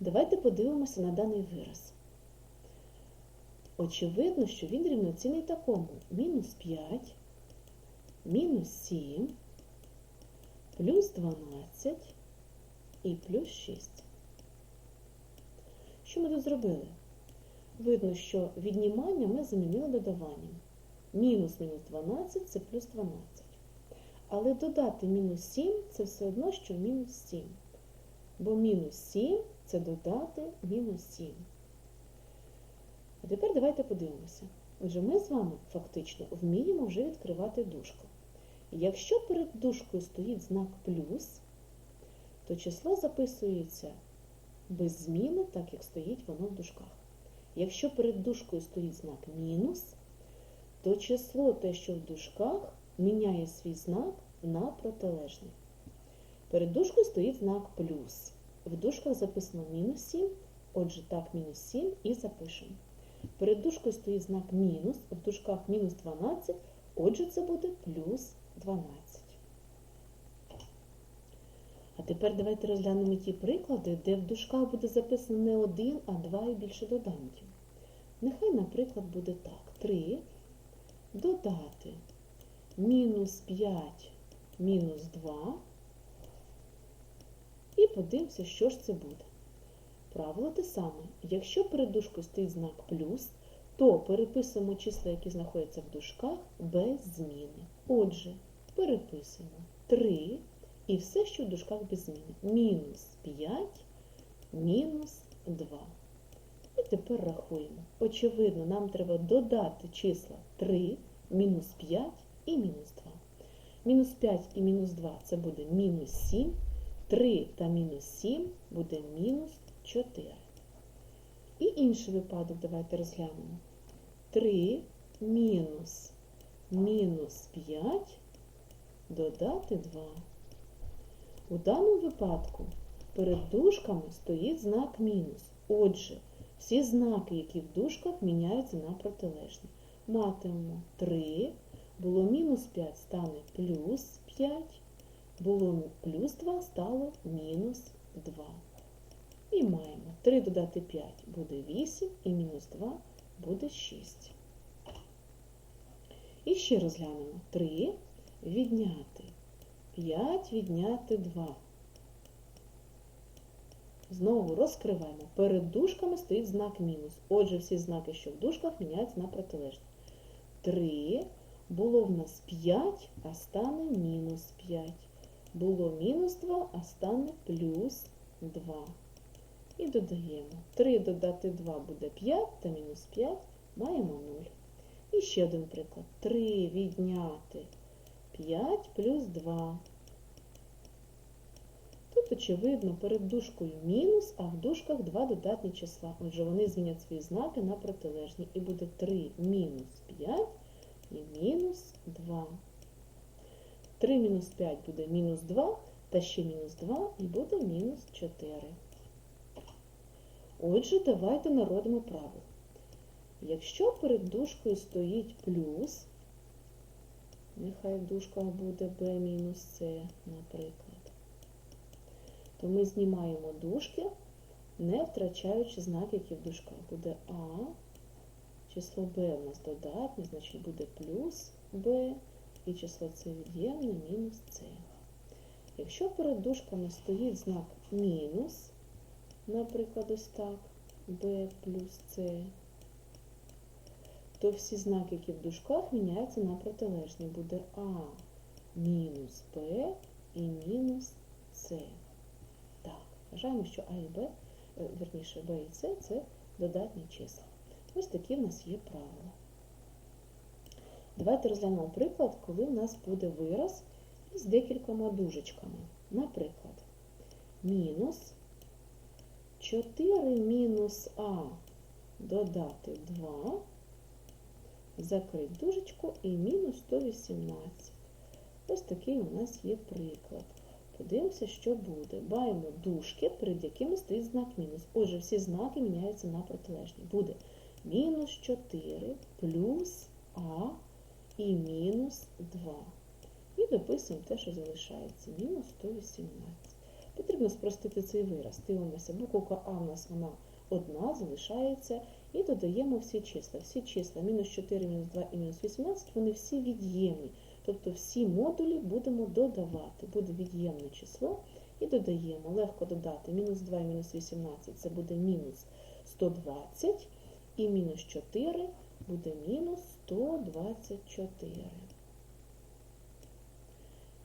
Давайте подивимося на даний вираз. Очевидно, що він рівноцінний такому мінус 5, мінус 7, плюс 12 і плюс 6. Що ми тут зробили? Видно, що віднімання ми замінили додаванням. Мінус мінус 12 це плюс 12. Але додати мінус 7 це все одно, що мінус 7. Бо мінус 7 це додати мінус 7. А тепер давайте подивимося. Отже, ми з вами фактично вміємо вже відкривати дужку. Якщо перед дужкою стоїть знак плюс, то число записується без зміни, так як стоїть воно в дужках. Якщо перед дужкою стоїть знак мінус, то число те, що в дужках, міняє свій знак на протилежний. Перед дужкою стоїть знак плюс. В дужках записано мінус 7, отже, так, мінус 7 і запишемо. Перед дужкою стоїть знак мінус, в дужках мінус 12, отже, це буде плюс 12. А тепер давайте розглянемо ті приклади, де в дужках буде записано не один, а два і більше доданків. Нехай, наприклад, буде так. 3 додати мінус 5 мінус 2. І подивимося, що ж це буде. Правило те саме. Якщо перед дужкою стоїть знак плюс, то переписуємо числа, які знаходяться в дужках, без зміни. Отже, переписуємо 3 і все, що в дужках без зміни. Мінус 5, мінус 2. І тепер рахуємо. Очевидно, нам треба додати числа 3, мінус 5 і мінус 2. Мінус 5 і мінус 2 це буде мінус 7. 3 та мінус 7 буде мінус 4. І інший випадок давайте розглянемо. 3 мінус мінус 5 додати 2. У даному випадку перед дужками стоїть знак мінус. Отже, всі знаки, які в дужках, міняються на протилежні. Матимемо 3, було мінус 5, стане плюс 5, було плюс 2, стало мінус 2. І маємо 3 додати 5 буде 8, і мінус 2 буде 6. І ще розглянемо 3 відняти 5 відняти 2. Знову розкриваємо. Перед дужками стоїть знак мінус. Отже, всі знаки, що в дужках, міняються на протилежні. 3 було в нас 5, а стане мінус 5. Було мінус 2, а стане плюс 2. І додаємо. 3 додати 2 буде 5 та мінус 5 маємо 0. І ще один приклад. 3 відняти 5 плюс 2. Тут, очевидно, перед дужкою мінус, а в дужках два додатні числа. Отже, вони змінять свої знаки на протилежні. І буде 3 мінус 5 і мінус 2. 3 мінус 5 буде мінус 2, та ще мінус 2 і буде мінус 4. Отже, давайте народимо правило. Якщо перед дужкою стоїть плюс, нехай в дужках буде b мінус c, наприклад, то ми знімаємо дужки, не втрачаючи знак, який в дужках. Буде А, число b у нас додатне, значить буде плюс b, і число c від'ємне мінус c. Якщо перед дужками стоїть знак мінус, наприклад, ось так, b плюс c, то всі знаки, які в дужках, міняються на протилежні. Буде А мінус Б і мінус С. Так, вважаємо, що А і Б, е, верніше Б і С це додатні числа. Ось такі в нас є правила. Давайте розглянемо приклад, коли в нас буде вираз з декількома дужечками. Наприклад, мінус 4 мінус А додати 2 закрити дужечку і мінус 118. Ось такий у нас є приклад. Подивимося, що буде. Баємо дужки, перед якими стоїть знак мінус. Отже, всі знаки міняються на протилежні. Буде мінус 4 плюс А і мінус 2. І дописуємо те, що залишається. Мінус 118. Потрібно спростити цей вираз. Дивимося, буковка А в нас вона одна, залишається, і додаємо всі числа. Всі числа мінус 4, мінус 2 і мінус 18, вони всі від'ємні. Тобто всі модулі будемо додавати. Буде від'ємне число і додаємо. Легко додати. Мінус 2 і мінус 18 це буде мінус 120, і мінус 4 буде мінус 124.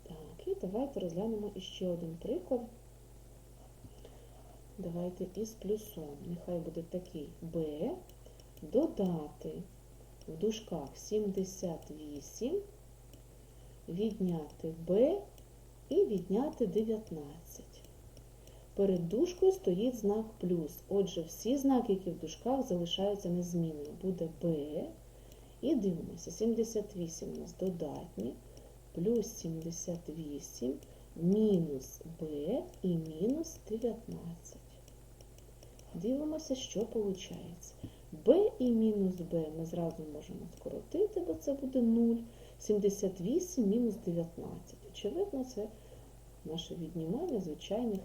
Так, і давайте розглянемо іще один приклад. Давайте із плюсом. Нехай буде такий b додати в дужках 78, відняти b і відняти 19. Перед дужкою стоїть знак плюс. Отже, всі знаки, які в дужках, залишаються незмінними. Буде b. І дивимося, 78 у нас додатні, плюс 78, мінус b і мінус 19. Дивимося, що виходить. b і мінус b ми зразу можемо скоротити, бо це буде 0. 78 мінус 19. Очевидно, це наше віднімання звичайних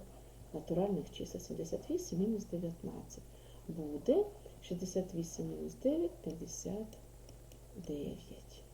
натуральних чисел. 78 мінус 19. Буде 68 мінус 9 59.